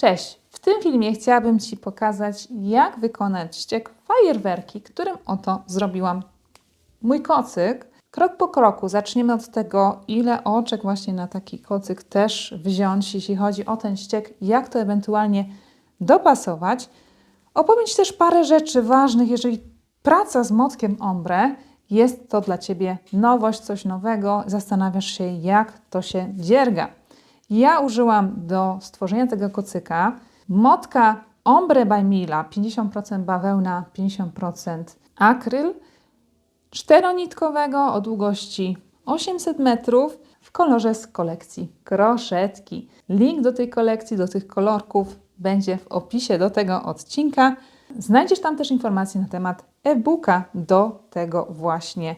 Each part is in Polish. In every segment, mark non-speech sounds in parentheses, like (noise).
Cześć! W tym filmie chciałabym Ci pokazać, jak wykonać ściek fajerwerki, którym oto zrobiłam mój kocyk. Krok po kroku zaczniemy od tego, ile oczek właśnie na taki kocyk też wziąć, jeśli chodzi o ten ściek, jak to ewentualnie dopasować. Opowiem Ci też parę rzeczy ważnych, jeżeli praca z motkiem ombre jest to dla Ciebie nowość, coś nowego, zastanawiasz się, jak to się dzierga. Ja użyłam do stworzenia tego kocyka motka Ombre by Mila, 50% bawełna, 50% akryl, czteronitkowego o długości 800 metrów w kolorze z kolekcji kroszetki. Link do tej kolekcji, do tych kolorków będzie w opisie do tego odcinka. Znajdziesz tam też informacje na temat e-booka do tego właśnie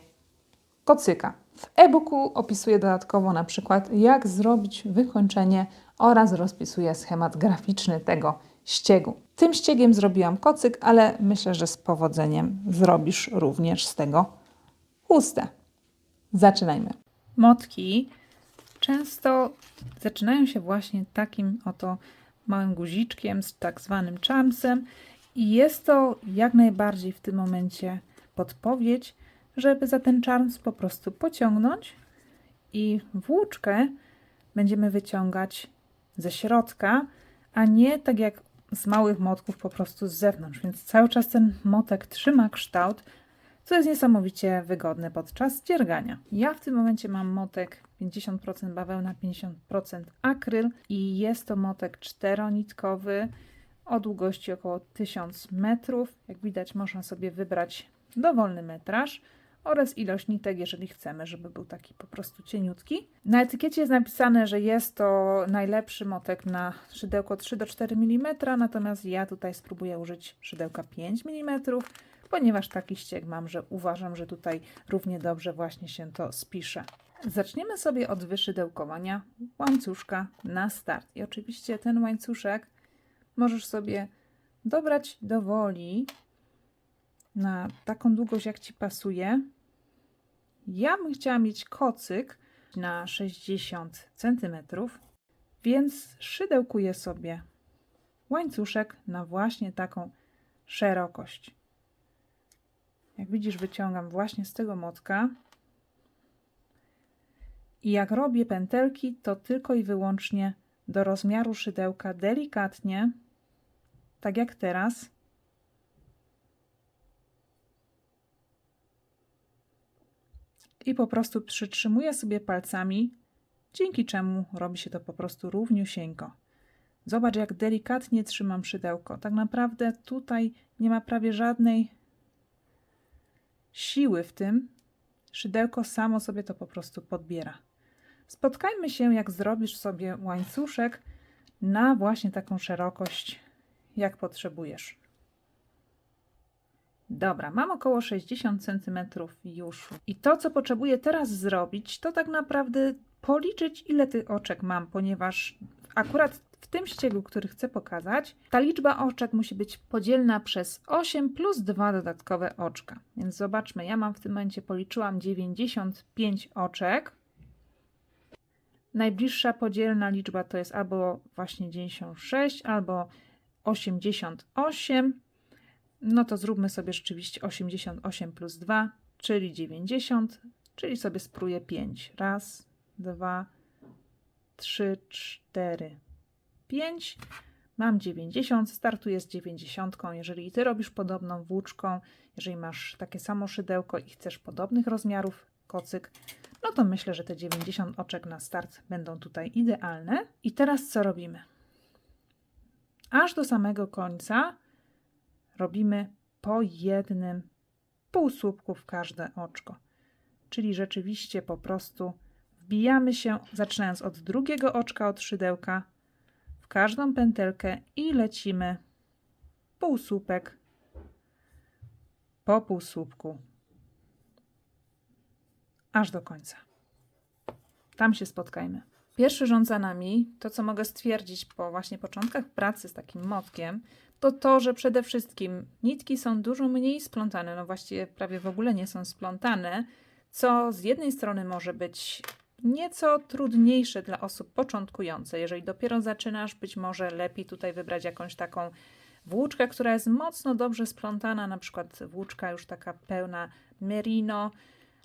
kocyka. W e-booku opisuję dodatkowo na przykład jak zrobić wykończenie oraz rozpisuję schemat graficzny tego ściegu. Tym ściegiem zrobiłam kocyk, ale myślę, że z powodzeniem zrobisz również z tego chustę. Zaczynajmy. Motki często zaczynają się właśnie takim oto małym guziczkiem z tak zwanym charmsem i jest to jak najbardziej w tym momencie podpowiedź, żeby za ten charms po prostu pociągnąć i włóczkę będziemy wyciągać ze środka, a nie tak jak z małych motków po prostu z zewnątrz. Więc cały czas ten motek trzyma kształt, co jest niesamowicie wygodne podczas dziergania. Ja w tym momencie mam motek 50% bawełna, 50% akryl i jest to motek czteronitkowy o długości około 1000 metrów. Jak widać można sobie wybrać dowolny metraż oraz ilość nitek, jeżeli chcemy, żeby był taki po prostu cieniutki. Na etykiecie jest napisane, że jest to najlepszy motek na szydełko 3 do 4 mm, natomiast ja tutaj spróbuję użyć szydełka 5 mm, ponieważ taki ścieg mam, że uważam, że tutaj równie dobrze właśnie się to spisze. Zaczniemy sobie od wyszydełkowania łańcuszka na start. I oczywiście ten łańcuszek możesz sobie dobrać do woli, na taką długość, jak Ci pasuje. Ja bym chciała mieć kocyk na 60 cm, więc szydełkuję sobie łańcuszek na właśnie taką szerokość. Jak widzisz, wyciągam właśnie z tego motka. I jak robię pętelki, to tylko i wyłącznie do rozmiaru szydełka delikatnie, tak jak teraz i po prostu przytrzymuję sobie palcami, dzięki czemu robi się to po prostu równiusieńko. Zobacz, jak delikatnie trzymam szydełko. Tak naprawdę tutaj nie ma prawie żadnej siły w tym. Szydełko samo sobie to po prostu podbiera. Spotkajmy się, jak zrobisz sobie łańcuszek na właśnie taką szerokość, jak potrzebujesz. Dobra, mam około 60 cm już. I to, co potrzebuję teraz zrobić, to tak naprawdę policzyć, ile tych oczek mam, ponieważ akurat w tym ściegu, który chcę pokazać, ta liczba oczek musi być podzielna przez 8 plus 2 dodatkowe oczka. Więc zobaczmy, ja mam w tym momencie policzyłam 95 oczek. Najbliższa podzielna liczba to jest albo właśnie 96, albo 88. No to zróbmy sobie rzeczywiście 88 plus 2, czyli 90, czyli sobie spróję 5. Raz, dwa, trzy, cztery, pięć. Mam 90, startuję z 90. Jeżeli ty robisz podobną włóczką, jeżeli masz takie samo szydełko i chcesz podobnych rozmiarów kocyk, no to myślę, że te 90 oczek na start będą tutaj idealne. I teraz co robimy? Aż do samego końca robimy po jednym półsłupku w każde oczko. Czyli rzeczywiście po prostu wbijamy się, zaczynając od drugiego oczka od szydełka, w każdą pętelkę i lecimy półsłupek po półsłupku aż do końca. Tam się spotkajmy. Pierwszy rząd za nami, to co mogę stwierdzić po właśnie początkach pracy z takim motkiem, to to, że przede wszystkim nitki są dużo mniej splątane, no właściwie prawie w ogóle nie są splątane, co z jednej strony może być nieco trudniejsze dla osób początkujących. Jeżeli dopiero zaczynasz, być może lepiej tutaj wybrać jakąś taką włóczkę, która jest mocno dobrze splątana, na przykład włóczka już taka pełna merino.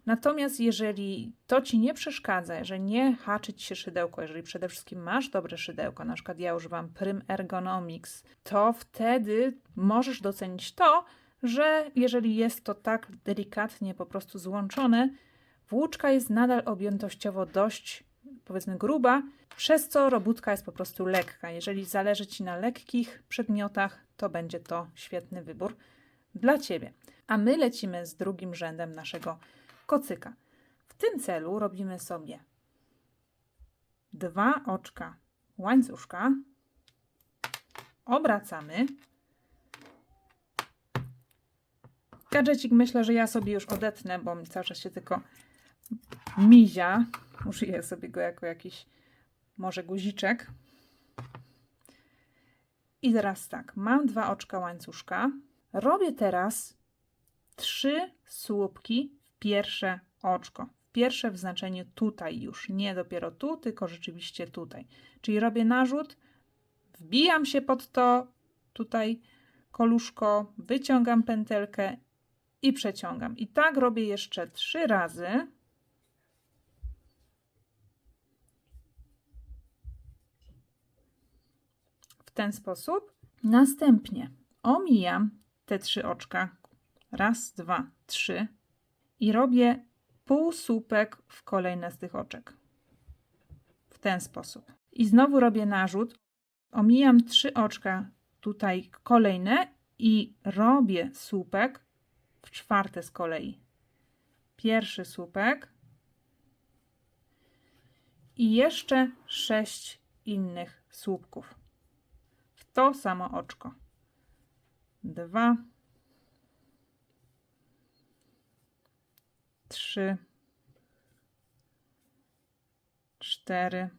Natomiast jeżeli to ci nie przeszkadza, jeżeli nie haczy ci się szydełko, jeżeli przede wszystkim masz dobre szydełko, na przykład ja używam Prym Ergonomics, to wtedy możesz docenić to, że jeżeli jest to tak delikatnie po prostu złączone, włóczka jest nadal objętościowo dość, powiedzmy, gruba, przez co robótka jest po prostu lekka. Jeżeli zależy Ci na lekkich przedmiotach, to będzie to świetny wybór dla Ciebie. A my lecimy z drugim rzędem naszego kocyka. W tym celu robimy sobie dwa oczka łańcuszka, obracamy. Gadżecik myślę, że ja sobie już odetnę, bo mi cały czas się tylko mizia. Użyję sobie go jako jakiś może guziczek. I teraz tak, mam dwa oczka łańcuszka. Robię teraz trzy słupki pierwsze oczko. Pierwsze w znaczeniu tutaj już, nie dopiero tu, tylko rzeczywiście tutaj. Czyli robię narzut, wbijam się pod to tutaj koluszko, wyciągam pętelkę i przeciągam. I tak robię jeszcze trzy razy. W ten sposób. Następnie omijam te trzy oczka. Raz, dwa, trzy. I robię półsłupek w kolejne z tych oczek. W ten sposób. I znowu robię narzut. Omijam trzy oczka tutaj kolejne i robię słupek w czwarte z kolei. Pierwszy słupek i jeszcze sześć innych słupków w to samo oczko. Dwa, trzy, cztery,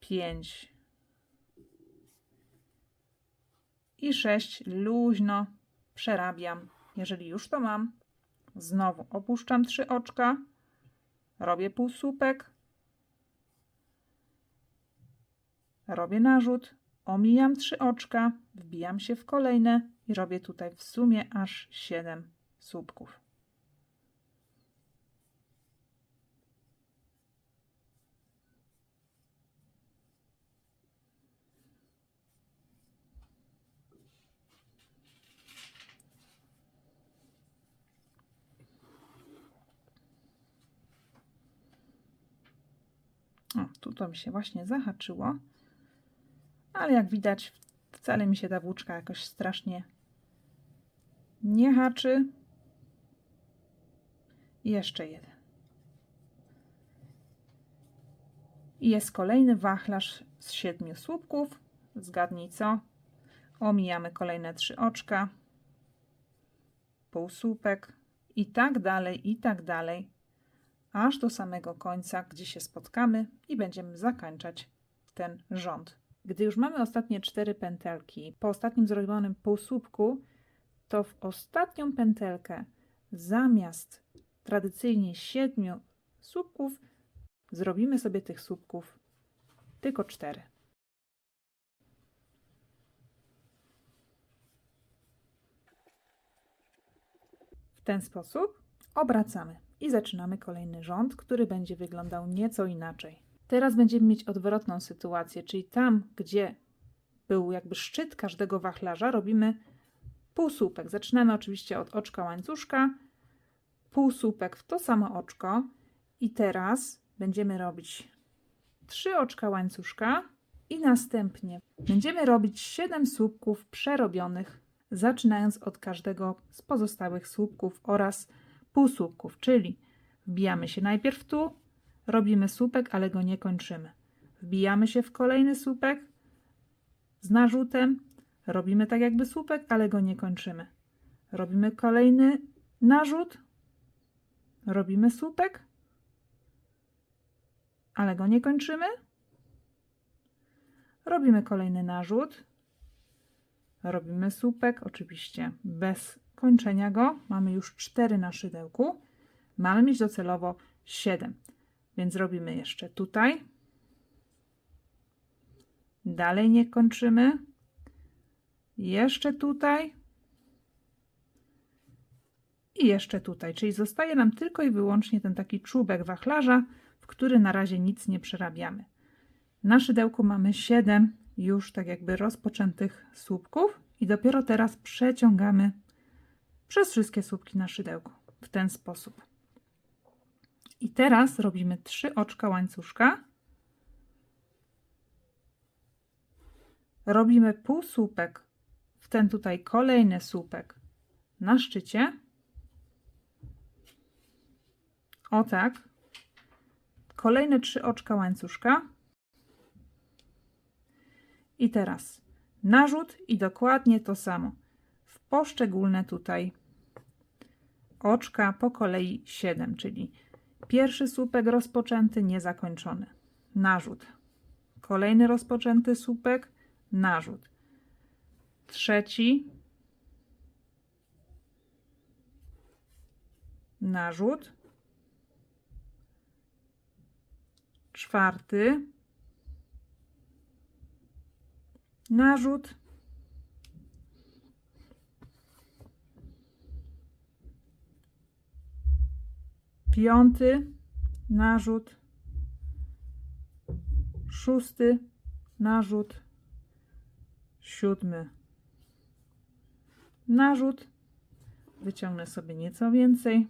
pięć i sześć. Luźno przerabiam. Jeżeli już to mam, znowu opuszczam trzy oczka, robię półsłupek, robię narzut, omijam trzy oczka, wbijam się w kolejne i robię tutaj w sumie aż 7 słupków. O, tu to mi się właśnie zahaczyło. Ale jak widać, wcale mi się ta włóczka jakoś strasznie nie haczy. Jeszcze jeden. I jest kolejny wachlarz z siedmiu słupków. Zgadnij co? Omijamy kolejne trzy oczka, półsłupek i tak dalej, i tak dalej, aż do samego końca, gdzie się spotkamy i będziemy zakończać ten rząd. Gdy już mamy ostatnie cztery pętelki, po ostatnim zrobionym półsłupku, to w ostatnią pętelkę zamiast tradycyjnie siedmiu słupków zrobimy sobie tych słupków tylko cztery. W ten sposób obracamy i zaczynamy kolejny rząd, który będzie wyglądał nieco inaczej. Teraz będziemy mieć odwrotną sytuację, czyli tam, gdzie był jakby szczyt każdego wachlarza, robimy półsłupek. Zaczynamy oczywiście od oczka łańcuszka, półsłupek w to samo oczko i teraz będziemy robić trzy oczka łańcuszka i następnie będziemy robić 7 słupków przerobionych, zaczynając od każdego z pozostałych słupków oraz półsłupków, czyli wbijamy się najpierw tu, robimy słupek, ale go nie kończymy. Wbijamy się w kolejny słupek z narzutem, robimy tak jakby słupek, ale go nie kończymy. Robimy kolejny narzut, robimy słupek, ale go nie kończymy. Robimy kolejny narzut, robimy słupek, oczywiście bez kończenia go. Mamy już cztery na szydełku. mamy mieć docelowo 7. Więc robimy jeszcze tutaj. Dalej nie kończymy. Jeszcze tutaj. I jeszcze tutaj. Czyli zostaje nam tylko i wyłącznie ten taki czubek wachlarza, w który na razie nic nie przerabiamy. Na szydełku mamy 7 już tak jakby rozpoczętych słupków i dopiero teraz przeciągamy przez wszystkie słupki na szydełku w ten sposób. I teraz robimy trzy oczka łańcuszka. Robimy półsłupek ten tutaj kolejny słupek na szczycie. O tak. Kolejne trzy oczka łańcuszka. I teraz narzut i dokładnie to samo. W poszczególne tutaj oczka po kolei 7, czyli pierwszy słupek rozpoczęty, niezakończony. Narzut. Kolejny rozpoczęty słupek, narzut. Trzeci. Narzut. Czwarty. Narzut. Piąty. Narzut. Szósty. Narzut. Siódmy. Narzut. Wyciągnę sobie nieco więcej.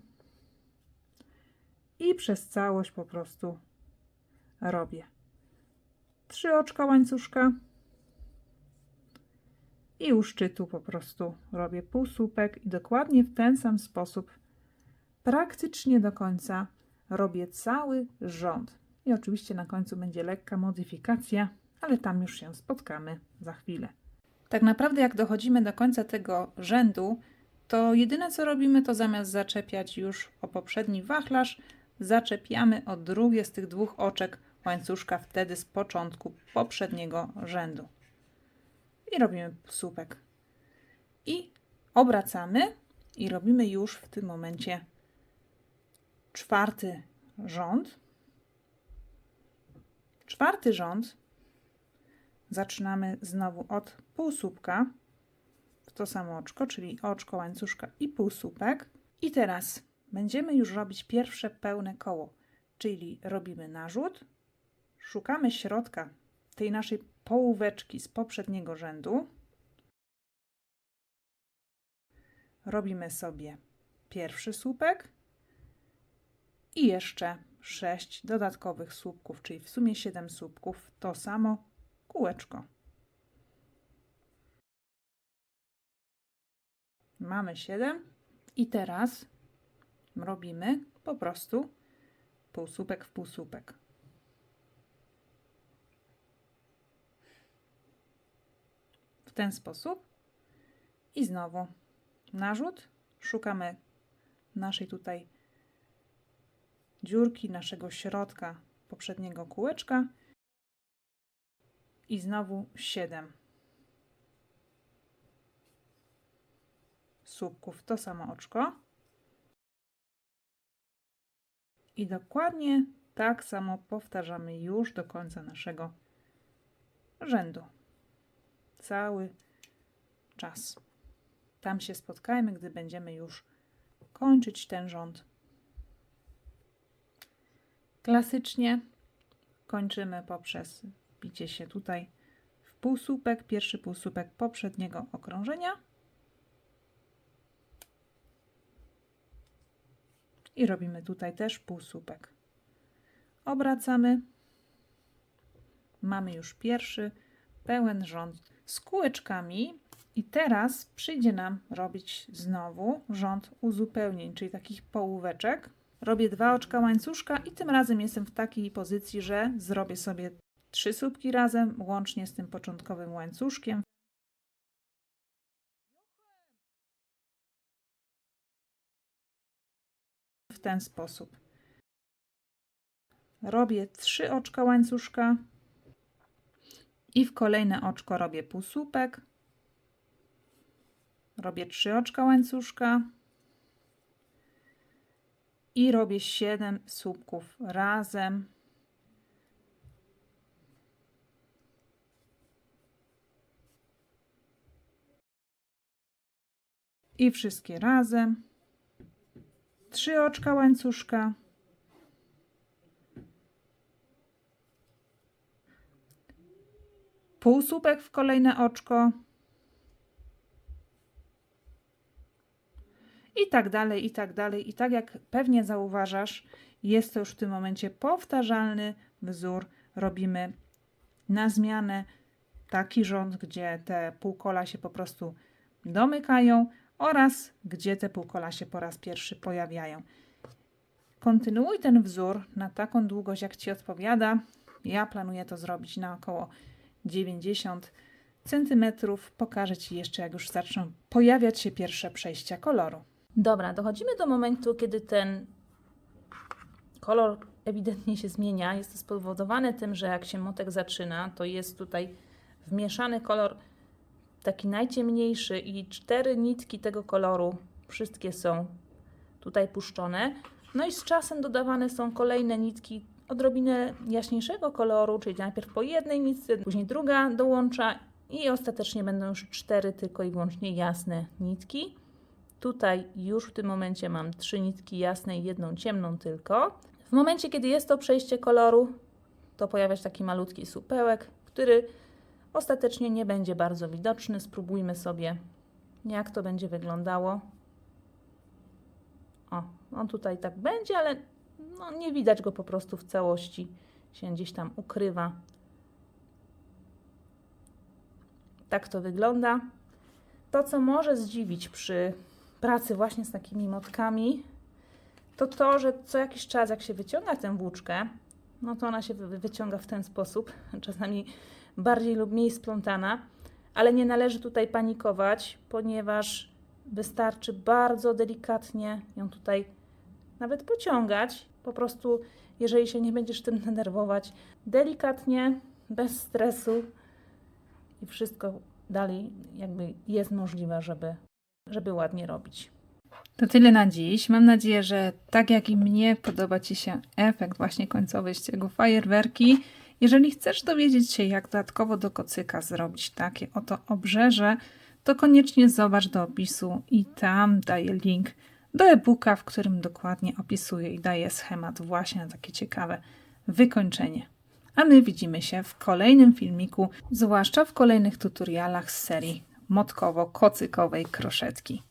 I przez całość po prostu robię. Trzy oczka łańcuszka. I u szczytu po prostu robię półsłupek i dokładnie w ten sam sposób praktycznie do końca robię cały rząd. I oczywiście na końcu będzie lekka modyfikacja, ale tam już się spotkamy za chwilę. Tak naprawdę, jak dochodzimy do końca tego rzędu, to jedyne co robimy, to zamiast zaczepiać już o poprzedni wachlarz, zaczepiamy o drugie z tych dwóch oczek łańcuszka wtedy z początku poprzedniego rzędu. I robimy słupek. I obracamy i robimy już w tym momencie czwarty rząd. Czwarty rząd zaczynamy znowu od półsłupka w to samo oczko, czyli oczko łańcuszka i półsłupek. I teraz będziemy już robić pierwsze pełne koło, czyli robimy narzut, szukamy środka tej naszej połóweczki z poprzedniego rzędu. Robimy sobie pierwszy słupek i jeszcze 6 dodatkowych słupków, czyli w sumie 7 słupków, to samo kółeczko. Mamy 7 i teraz robimy po prostu półsłupek w półsłupek. W ten sposób. I znowu narzut, szukamy naszej tutaj dziurki, naszego środka poprzedniego kółeczka. I znowu 7 słupków, to samo oczko. I dokładnie tak samo powtarzamy już do końca naszego rzędu. Cały czas. Tam się spotkajmy, gdy będziemy już kończyć ten rząd. Klasycznie kończymy poprzez bicie się tutaj w półsłupek, pierwszy półsłupek poprzedniego okrążenia. I robimy tutaj też półsłupek. Obracamy. Mamy już pierwszy pełen rząd z kółeczkami. I teraz przyjdzie nam robić znowu rząd uzupełnień, czyli takich połóweczek. Robię dwa oczka łańcuszka i tym razem jestem w takiej pozycji, że zrobię sobie trzy słupki razem, łącznie z tym początkowym łańcuszkiem. Ten sposób. Robię trzy oczka łańcuszka i w kolejne oczko robię półsłupek. Robię trzy oczka łańcuszka i robię 7 słupków razem. I wszystkie razem. Trzy oczka łańcuszka. Półsłupek w kolejne oczko. I tak dalej, i tak dalej. I tak jak pewnie zauważasz, jest to już w tym momencie powtarzalny wzór. Robimy na zmianę taki rząd, gdzie te półkola się po prostu domykają oraz gdzie te półkola się po raz pierwszy pojawiają. Kontynuuj ten wzór na taką długość, jak Ci odpowiada. Ja planuję to zrobić na około 90 cm. Pokażę Ci jeszcze, jak już zaczną pojawiać się pierwsze przejścia koloru. Dobra, dochodzimy do momentu, kiedy ten kolor ewidentnie się zmienia. Jest to spowodowane tym, że jak się motek zaczyna, to jest tutaj wmieszany kolor taki najciemniejszy i cztery nitki tego koloru, wszystkie są tutaj puszczone. No i z czasem dodawane są kolejne nitki odrobinę jaśniejszego koloru, czyli najpierw po jednej nitce, później druga dołącza i ostatecznie będą już cztery tylko i wyłącznie jasne nitki. Tutaj już w tym momencie mam trzy nitki jasne i jedną ciemną tylko. W momencie, kiedy jest to przejście koloru, to pojawia się taki malutki supełek, który ostatecznie nie będzie bardzo widoczny. Spróbujmy sobie, jak to będzie wyglądało. O, on tutaj tak będzie, ale no, nie widać go po prostu w całości. Się gdzieś tam ukrywa. Tak to wygląda. To, co może zdziwić przy pracy właśnie z takimi motkami, to to, że co jakiś czas, jak się wyciąga tę włóczkę, no to ona się wy- wyciąga w ten sposób, (laughs) czasami bardziej lub mniej splątana, ale nie należy tutaj panikować, ponieważ wystarczy bardzo delikatnie ją tutaj nawet pociągać. Po prostu, jeżeli się nie będziesz tym denerwować, delikatnie, bez stresu i wszystko dalej jakby jest możliwe, żeby, żeby ładnie robić. To tyle na dziś. Mam nadzieję, że tak jak i mnie podoba Ci się efekt właśnie końcowy ściegu fajerwerki. Jeżeli chcesz dowiedzieć się, jak dodatkowo do kocyka zrobić takie oto obrzeże, to koniecznie zobacz do opisu i tam daję link do e-booka, w którym dokładnie opisuję i daję schemat właśnie na takie ciekawe wykończenie. A my widzimy się w kolejnym filmiku, zwłaszcza w kolejnych tutorialach z serii motkowo-kocykowej kroszetki.